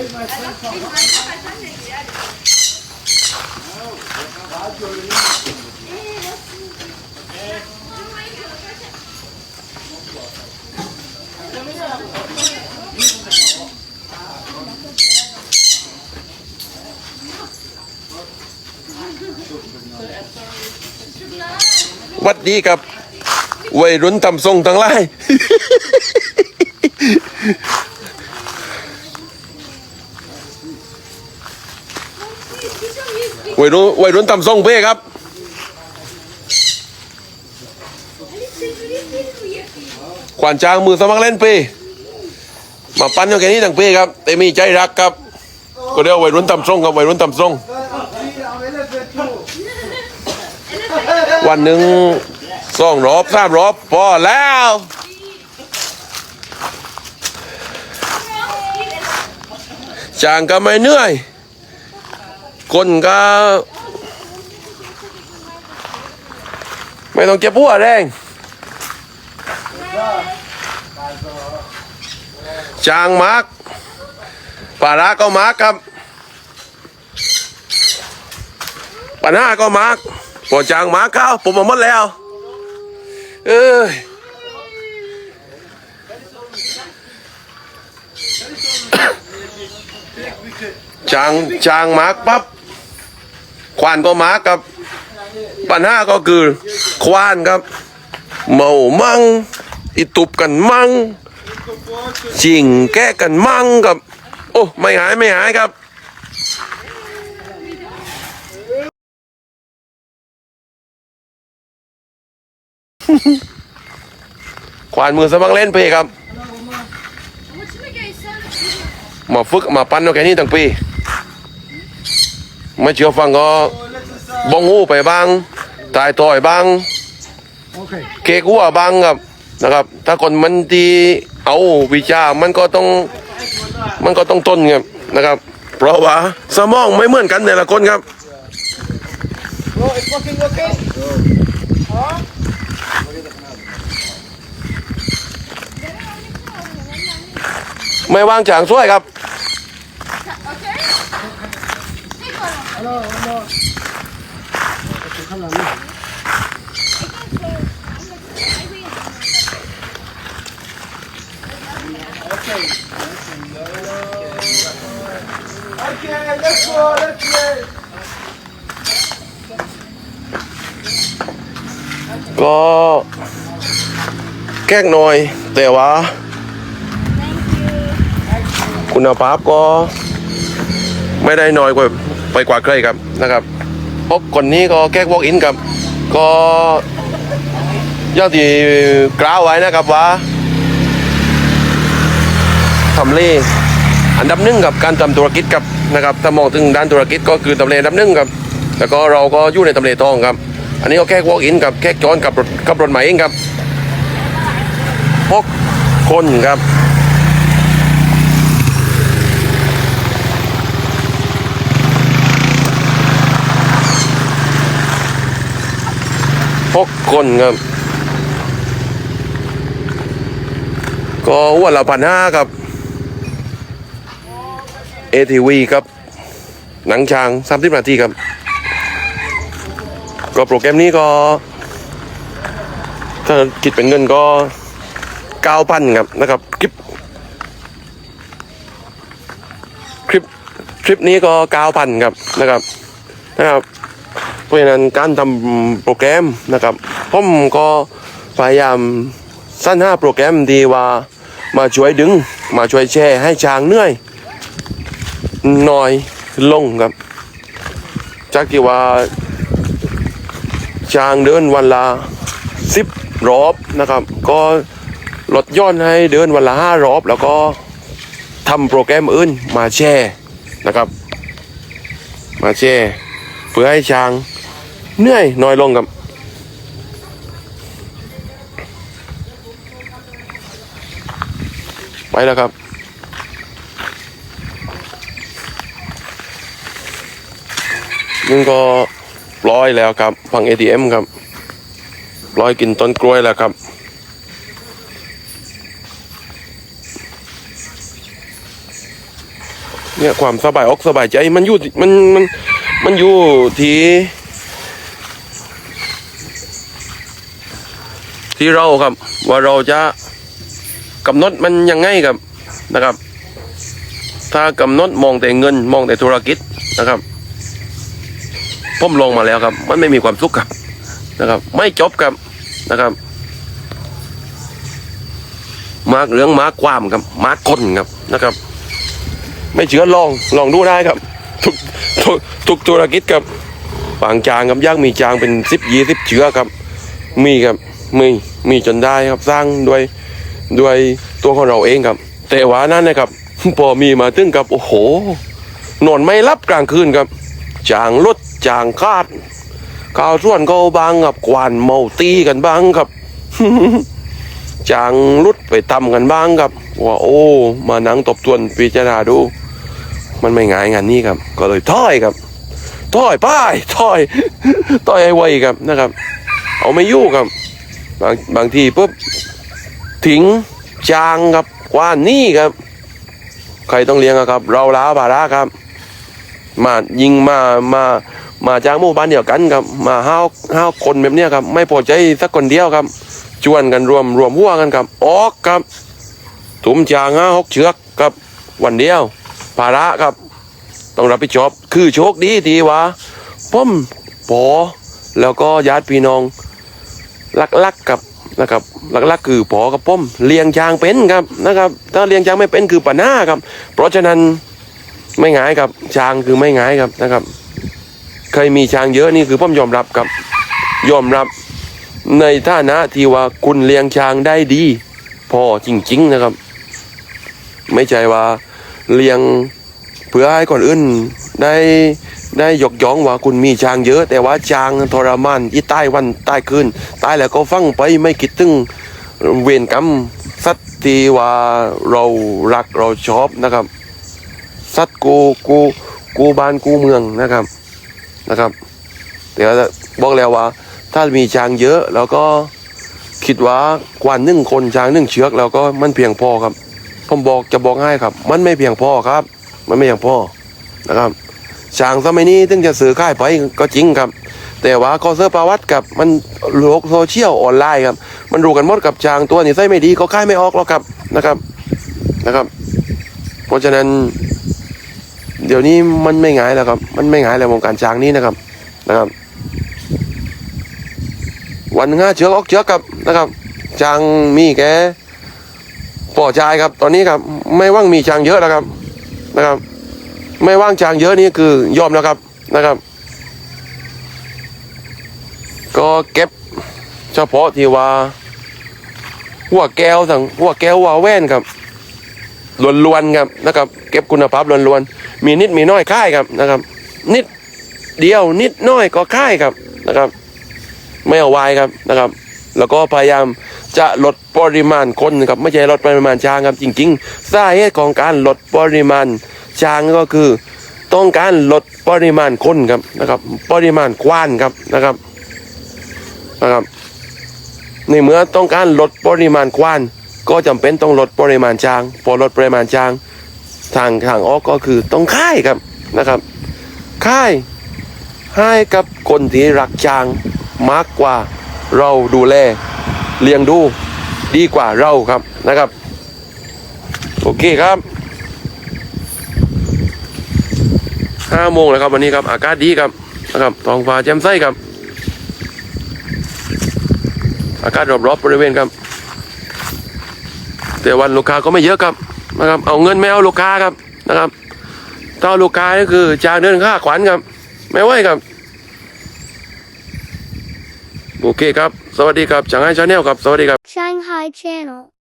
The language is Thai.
วัดดีครับวัยรุ่นตำทรงทั้งหลาย วัยรุ่นวัยรุ่นตำทรงเพ่ครับ ขวานจางมือสมัครเล่นเป้มาปั้นอยู่แค่นี้ทั้งเป้ครับแต่มีใจรักครับ ก็เรียกวัยรุ่นตำทรงครับวัยรุ่นตำทรงวันหนึ่งสองรอบสามรอบพอแล้ว จางก็ไม่เหนื่อย คนก็ ไม่ต้องเจ็บปวดแรงจางมาร์กปาราก็มาร์กครับปัญหาก็มาร์กพอจางมาร์กเข้าผมมาหมดแล้ว เอ้ย จางจางมาร์กปั๊บควานก็มาร์กครับ ปัญหาก็คือควานครับ เมามั่งอิตุบกันมั่งจิงแก้กันมั่งครับ โอ้ไม่หายไม่หายครับควานมือสมัครเล่นเพครับ มาฝึกมาปั้นเอาแค่นี้ตั้งปี ไม่เชื่อฟังก็บงหูไปบ้าง ตายต่อยบ้างเคกหัวบ้างครับนะครับ ถ้าคนมันดีเอาวิชามันก็ต้องมันก็ต้องต้นครับนะครับ เพราะว่าสมองไม่เหมือนกันแต่ละคนครับไม่ว่างจางช่วยครับ ก็แก้งหน่อย แต่ว่าคุณภาพก็ไม่ได้น้อยกว่า ไปกว่าใครครับนะครับพราะคนนี้ก็แก้วอล์กอินครับ ก็ย่างที่กล่าวไว้นะครับว่าทำเลอันดับหนึ่งกับการทำธุรกิจครับนะครับถ้ามองถึงด้านธุรกิจก็คือทำเลอันดับหนึ่งครับแล้วก็เราก็อยู่ในทำเลทองครับ อันนี้ก็แค่ walk in กับแค่จอนกับรถกับรถใหม่เองครับพกคนครับ พกคนครับ ก็วันละพันห้าครับ ATV ครับ หนังช้างสามสิบนาทีครับ ก็โปรแกรมนี้ก็ ถ้าคิดเป็นเงินก็เก้าพันครับนะครับคลิปคลิปคลิปนี้ก็เก้าพันครับนะครับนะครับ เพราะฉะนั้นการทำโปรแกรมนะครับผมก็พยายามสร้างหาโปรแกรมดีว่ามาช่วยดึง มาช่วยแชร์ให้ช้างเหนื่อยน้อยลงครับจากที่ว่าช้างเดินวันละสิบรอบนะครับ ก็ลดย่อนให้เดินวันละห้ารอบ แล้วก็ทำโปรแกรมอื่นมาแชร์นะครับ มาแชร์เพื่อให้ช้าง เหนื่อยน้อยลงครับไปแล้วครับ นึงก็ปล่อยแล้วครับฟัง ATM ครับปล่อยกินต้นกล้วยแล้วครับเนี่ยความสบายอกสบายใจมันอยู่มันมันมันอยู่ที่ ที่เราครับ ว่าเราจะกำหนดมันยังไงครับนะครับ ถ้ากำหนดมองแต่เงินมองแต่ธุรกิจนะครับผมลงมาแล้วครับ มันไม่มีความสุขครับนะครับ ไม่จบครับนะครับมาร์กเรื่องมาร์กความครับมาร์กคนครับนะครับ ไม่เชื่อลองลองดูได้ครับ ทุกทุกทุกธุรกิจครับบางจางครับย่างมีจางเป็นสิบยี่สิบเชื้อครับ มีครับ มีมีจนได้ครับสร้างด้วยด้วยตัวของเราเองครับ แต่ว่านั่นนะครับพอมีมาถึงกับโอ้โหนอนไม่รับกลางคืนครับจางรถจางคาดข้าวส่วนก็บางครับกวานเมาตีกันบ้างครับจางรุดไปทำกันบ้างครับว่าโอ้ มานั่งตบทวนพิจารณาดู มันไม่ง่ายงานนี้ครับ ก็เลยถอยครับถอยป้ายถอยถอยไอ้ไวครับนะครับ เอาไม่ยู่ครับ บางบางทีปุ๊บทิ้งจางครับกว่านี่ครับ ใครต้องเลี้ยงอะครับ เราล้าบาระครับ มายิงมามามาจากหมู่บ้านเดียวกันครับ มาห้าวห้าคนแบบเนี้ยครับ ไม่พอใจสักคนเดียวครับ ชวนกันรวมรวมหัวกันครับ ออกครับถุมจางห้าหกเชือกครับวันเดียวภาระครับ ต้องรับผิดชอบคือโชคดีทีว่าผมปอแล้วก็ญาติพี่น้อง ลักๆกับนะครับลักๆคือปอกับผมเลี้ยงช้างเป็นครับนะครับถ้าเลี้ยงช้างไม่เป็นคือปัญหาครับ เพราะฉะนั้นไม่ง่ายครับช้างคือไม่ง่ายครับนะครับเคยมีช้างเยอะนี่คือผมยอมรับครับยอมรับในฐานะที่ว่าคุณเลี้ยงช้างได้ดี พอจริง ๆนะครับ ไม่ใช่ว่าเลี้ยงเพื่อให้คนอื่นได้ ได้ยกย่องว่าคุณมีช้างเยอะ แต่ว่าช้างทรมานอีใต้วันใต้คืนตายแล้วก็ฟังไปไม่คิดถึงเวรกรรมสัตว์ที่ว่าเรารักเราชอบนะครับ สัตว์กูกูกูบ้านกูเมืองนะครับนะครับแต่ว่าบอกแล้วว่า ถ้ามีช้างเยอะแล้วก็คิดว่ากว่าหนึ่งคนช้างหนึ่งเชือกแล้วก็มันเพียงพอครับ ผมบอกจะบอกให้ครับ มันไม่เพียงพอครับ มันไม่เพียงพอนะครับ ช้างสมัยนี้ถึงจะซื้อค่ายไปก็จริงครับ แต่ว่าข้อเสื้อประวัติกับมันโลกโซเชียลออนไลน์ครับ มันรู้กันหมดกับช้างตัวนี้ใส่ไม่ดีก็ค่ายไม่ออกหรอกครับนะครับนะครับ เพราะฉะนั้น เดี๋ยวนี้มันไม่ง่ายแล้วครับ มันไม่ง่ายแล้ววงการช้างนี้นะครับนะครับ วันหนึ่าเชือกออกเชือกครับนะครับจางมีแกปอชายครับ ตอนนี้ครับ ไม่ว่างมีจางเยอะแล้วครับนะครับ ไม่ว่างจางเยอะนี่คือยอมแล้วครับนะครับ ก็เก็บเฉพาะที่ว่า หัวแก้วสั่งหัวแก้วว่าแว่นครับล้วนๆครับนะครับ เก็บคุณภาพล้วนๆมีนิดมีน้อยค่ายครับนะครับ นิดเดียวนิดน้อยก็ค่ายครับนะครับ ไม่เอาไว้ครับนะครับ แล้วก็พยายามจะลดปริมาณคนครับไม่ใช่ลดปริมาณช้างครับ จริงๆสาเหตุของการลดปริมาณ ช้างก็คือต้องการลดปริมาณคนครับนะครับ ปริมาณควานครับนะครับนะครับ ในเมื่อต้องการลดปริมาณควาน ก็จำเป็นต้องลดปริมาณช้าง พอลดปริมาณช้าง ทางทางออกก็คือต้องค่ายครับนะครับค่ายให้กับคนที่รักช้างมากกว่าเราดูแลเลี้ยงดูดีกว่าเราครับนะครับ โอเคครับ ห้าโมงแล้วครับวันนี้ครับอากาศดีครับนะครับท้องฟ้าแจ่มใสครับ อากาศรอบๆบริเวณครับ แต่วันลูกค้าก็ไม่เยอะครับนะครับ เอาเงินไม่เอาลูกค้าครับนะครับถ้าเอลูกค้าก็คือจางเดินค่าขวัญครับ ไม่ไหวครับโอเคครับ สวัสดีครับจังไห้ชาแนลครับ สวัสดีครับ Shanghai Channel